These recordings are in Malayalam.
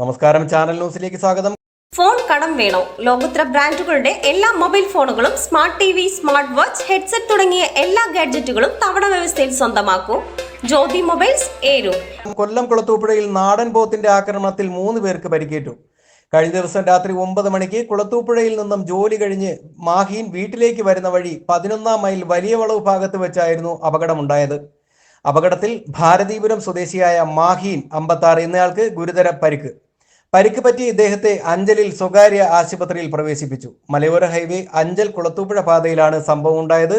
നമസ്കാരം ചാനൽ ന്യൂസിലേക്ക് സ്വാഗതം. ഫോൺ കടം വേണോ. ലോകോത്തര ബ്രാൻഡുകളുടെ എല്ലാ മൊബൈൽ ഫോണുകളും smart T V smart watch headset തുടങ്ങിയ എല്ലാ ഗാഡ്ജറ്റുകളും തവണ വ്യവസ്ഥയിൽ സ്വന്തമാക്കൂ. ജ്യോതി മൊബൈൽസ് ഏരു. കൊല്ലം കുളത്തൂപ്പുഴയിൽ നാടൻ പോത്തിന്റെ ആക്രമണത്തിൽ മൂന്ന് പേർക്ക് പരിക്കേറ്റു. കഴിഞ്ഞ ദിവസം രാത്രി ഒമ്പത് മണിക്ക് കുളത്തൂപ്പുഴയിൽ നിന്നും ജോലി കഴിഞ്ഞ് മാഹീൻ വീട്ടിലേക്ക് വരുന്ന വഴി പതിനൊന്നാം മൈൽ വലിയ വളവ് ഭാഗത്ത് വെച്ചായിരുന്നു അപകടമുണ്ടായത്. അപകടത്തിൽ ഭാരതീപുരം സ്വദേശിയായ മാഹീൻ അമ്പത്താറ് എന്നയാൾക്ക് ഗുരുതര പരിക്ക്. പരിക്ക് പറ്റി ഇദ്ദേഹത്തെ അഞ്ചലിൽ സ്വകാര്യ ആശുപത്രിയിൽ പ്രവേശിപ്പിച്ചു. മലയോര ഹൈവേ അഞ്ചൽ കുളത്തൂപ്പുഴ പാതയിലാണ് സംഭവം ഉണ്ടായത്.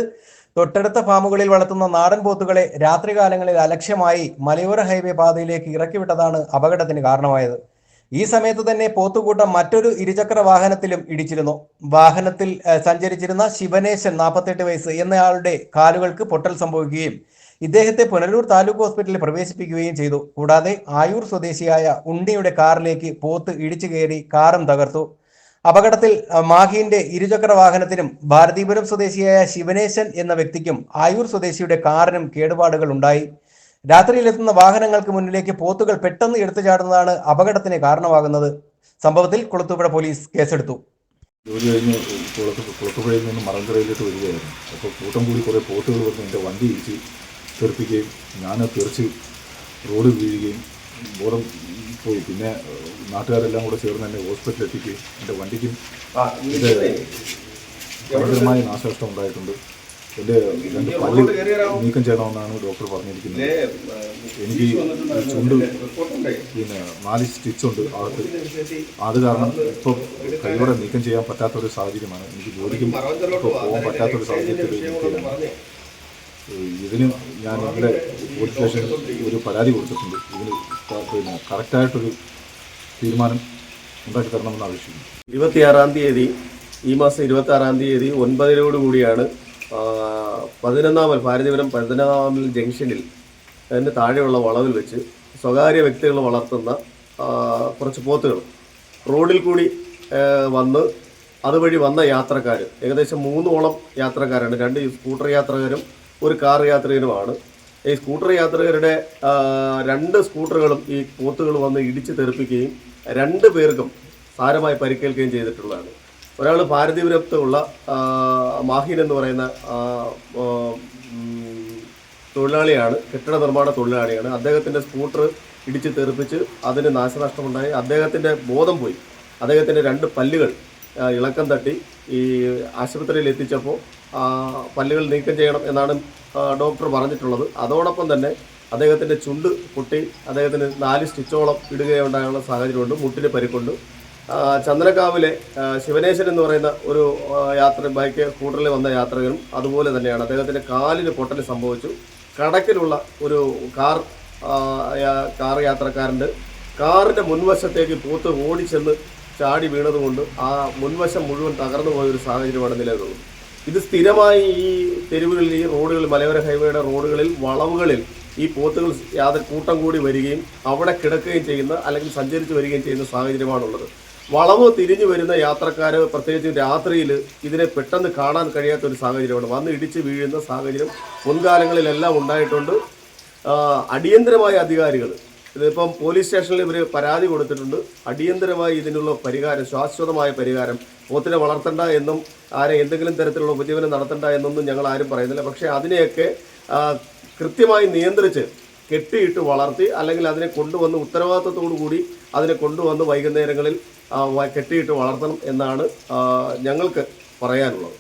തൊട്ടടുത്ത ഫാമുകളിൽ വളർത്തുന്ന നാടൻ പോത്തുകളെ രാത്രികാലങ്ങളിൽ അലക്ഷ്യമായി മലയോര ഹൈവേ പാതയിലേക്ക് ഇറക്കിവിട്ടതാണ് അപകടത്തിന് കാരണമായത്. ഈ സമയത്ത് തന്നെ പോത്തുകൂട്ടം മറ്റൊരു ഇരുചക്ര വാഹനത്തിലും ഇടിച്ചിരുന്നു. വാഹനത്തിൽ സഞ്ചരിച്ചിരുന്ന ശിവനേശൻ നാൽപ്പത്തെട്ട് വയസ്സ് എന്നയാളുടെ കാലുകൾക്ക് പൊട്ടൽ സംഭവിക്കുകയും ഇദ്ദേഹത്തെ പുനലൂർ താലൂക്ക് ഹോസ്പിറ്റലിൽ പ്രവേശിപ്പിക്കുകയും ചെയ്തു. കൂടാതെ ആയൂർ സ്വദേശിയായ ഉണ്ണിയുടെ കാറിലേക്ക് പോത്ത് ഇടിച്ചു കയറി കാറും തകർത്തു. അപകടത്തിൽ മാഹിന്റെ ഇരുചക്ര വാഹനത്തിനും ഭാരതീപുരം സ്വദേശിയായ ശിവനേശൻ എന്ന വ്യക്തിക്കും ആയൂർ സ്വദേശിയുടെ കാറിനും കേടുപാടുകൾ ഉണ്ടായി. രാത്രിയിലെത്തുന്ന വാഹനങ്ങൾക്ക് മുന്നിലേക്ക് പോത്തുകൾ പെട്ടെന്ന് എടുത്തു ചാടുന്നതാണ് അപകടത്തിന് കാരണമാകുന്നത്. സംഭവത്തിൽ കുളത്തൂപ്പുഴ പോലീസ് കേസെടുത്തു. ജോലി കഴിഞ്ഞ് കുളത്ത് കുളത്തുപുഴയിൽ നിന്ന് മറങ്കരയിലോട്ട് വരികയായിരുന്നു. അപ്പോൾ കൂട്ടം കൂടി കുറേ പോത്തുകൾ വന്ന് എന്റെ വണ്ടി ഇടിച്ച് തെറിപ്പിക്കുകയും ഞാൻ തെറിച്ച് റോഡ് വീഴുകയും ബോധം പോയി. പിന്നെ നാട്ടുകാരെല്ലാം കൂടെ ചേർന്ന് എന്നെ ഹോസ്പിറ്റലിൽ എത്തിക്കുകയും എന്റെ വണ്ടിക്കും ഗുരുതരമായ ഭയങ്കരമായ നാശനഷ്ടം ഉണ്ടായിട്ടുണ്ട്. എന്റെ രണ്ട് പല്ല് നീക്കം ചെയ്യണമെന്നാണ് ഡോക്ടർ പറഞ്ഞിരിക്കുന്നത്. എനിക്ക് ചുണ്ട് പിന്നെ നാല് സ്റ്റിച്ചുണ്ട് അകത്ത്. അത് കാരണം ഇപ്പോൾ കൈയോടെ നീക്കം ചെയ്യാൻ പറ്റാത്തൊരു സാഹചര്യമാണ്. എനിക്ക് ജോലിക്കും ഇപ്പോൾ പോകാൻ പറ്റാത്തൊരു സാഹചര്യത്തിൽ നിൽക്കുകയാണ് ഇതിന് ഞാൻ ഇവിടെ പോലീസ് സ്റ്റേഷനിൽ ഒരു പരാതി കൊടുത്തിട്ടുണ്ട്. ഇതിന് പിന്നെ കറക്റ്റായിട്ടൊരു തീരുമാനം ഉണ്ടാക്കി തരണമെന്ന് ആവശ്യമുണ്ട്. ഇരുപത്തിയാറാം തീയതി ഈ മാസം ഇരുപത്തി ആറാം തീയതി ഒൻപതിനോടുകൂടിയാണ് പതിനൊന്നാമൽ ഭാരതീപുരം പതിനൊന്നാമൽ ജംഗ്ഷനിൽ അതിന് താഴെയുള്ള വളവിൽ വെച്ച് സ്വകാര്യ വ്യക്തികൾ വളർത്തുന്ന കുറച്ച് പോത്തുകൾ. റോഡിൽ കൂടി വന്ന് അതുവഴി വന്ന യാത്രക്കാർ ഏകദേശം മൂന്നോളം യാത്രക്കാരാണ് രണ്ട് സ്കൂട്ടർ യാത്രക്കാരും ഒരു കാർ യാത്രികനുമാണ്. ഈ സ്കൂട്ടർ യാത്രികരുടെ രണ്ട് സ്കൂട്ടറുകളും ഈ പോത്തുകൾ വന്ന് ഇടിച്ച് തെറിപ്പിക്കുകയും രണ്ട് പേർക്കും സാരമായി പരിക്കേൽക്കുകയും ചെയ്തിട്ടുള്ളതാണ്. ഒരാൾ ഭാരതീപുരത്തുള്ള മാഹിൻ എന്ന് പറയുന്ന തൊഴിലാളിയാണ് കെട്ടിട നിർമ്മാണ തൊഴിലാളിയാണ്. അദ്ദേഹത്തിന്റെ സ്കൂട്ടർ ഇടിച്ച് തെറിപ്പിച്ച് അതിന് നാശനഷ്ടമുണ്ടായി. അദ്ദേഹത്തിന്റെ ബോധം പോയി. അദ്ദേഹത്തിന്റെ രണ്ട് പല്ലുകൾ ഇളക്കം തട്ടി ഈ ആശുപത്രിയിൽ എത്തിച്ചപ്പോൾ പല്ലുകൾ നീക്കം ചെയ്യണം എന്നാണ് ഡോക്ടർ പറഞ്ഞിട്ടുള്ളത്. അതോടൊപ്പം തന്നെ അദ്ദേഹത്തിന്റെ ചുണ്ട് പൊട്ടി അദ്ദേഹത്തിന് നാല് സ്റ്റിച്ചോളം ഇടുകയുണ്ടായുള്ള സാഹചര്യമുണ്ട് മുട്ടിന് പരിക്കുണ്ട്. ചന്ദനക്കാവിലെ ശിവനേശൻ എന്ന് പറയുന്ന ഒരു യാത്ര ബൈക്ക് സ്കൂട്ടറിൽ വന്ന യാത്രികനും അതുപോലെ തന്നെയാണ്. അദ്ദേഹത്തിന്റെ കാലിന് പൊട്ടൽ സംഭവിച്ചു. കടക്കിലുള്ള ഒരു കാർ കാർ യാത്രക്കാരന്റെ കാറിന്റെ മുൻവശത്തേക്ക് പൂത്ത് ഓടിച്ചെന്ന് ചാടി വീണതുകൊണ്ട് ആ മുൻവശം മുഴുവൻ തകർന്നു പോയൊരു സാഹചര്യമാണ് നിലവിലുള്ളത്. ഇത് സ്ഥിരമായി ഈ തെരുവുകളിൽ ഈ റോഡുകളിൽ മലയോര ഹൈവേയുടെ റോഡുകളിൽ വളവുകളിൽ ഈ പോത്തുകൾ യാതൊരു കൂട്ടം കൂടി വരികയും അവിടെ കിടക്കുകയും ചെയ്യുന്ന അല്ലെങ്കിൽ സഞ്ചരിച്ച് വരികയും ചെയ്യുന്ന സാഹചര്യമാണുള്ളത്. വളവ് തിരിഞ്ഞു വരുന്ന യാത്രക്കാർ പ്രത്യേകിച്ച് രാത്രിയിൽ ഇതിനെ പെട്ടെന്ന് കാണാൻ കഴിയാത്ത ഒരു സാഹചര്യമാണ്. വന്ന് ഇടിച്ച് വീഴുന്ന സാഹചര്യം മുൻകാലങ്ങളിലെല്ലാം ഉണ്ടായിട്ടുണ്ട്. അടിയന്തരമായ അധികാരികൾ ഇതിപ്പം പോലീസ് സ്റ്റേഷനിൽ ഇവർ പരാതി കൊടുത്തിട്ടുണ്ട്. അടിയന്തരമായി ഇതിനുള്ള പരിഹാരം ശാശ്വതമായ പരിഹാരം പോത്തിനെ വളർത്തണ്ട എന്നും ആരെ എന്തെങ്കിലും തരത്തിലുള്ള ഉപജീവനം നടത്തണ്ട എന്നൊന്നും ഞങ്ങൾ ആരും പറയുന്നില്ല. പക്ഷേ അതിനെയൊക്കെ കൃത്യമായി നിയന്ത്രിച്ച് കെട്ടിയിട്ട് വളർത്തി അല്ലെങ്കിൽ അതിനെ കൊണ്ടുവന്ന് ഉത്തരവാദിത്തത്തോടു കൂടി അതിനെ കൊണ്ടുവന്ന് വൈകുന്നേരങ്ങളിൽ കെട്ടിയിട്ട് വളർത്തണം എന്നാണ് ഞങ്ങൾക്ക് പറയാനുള്ളത്.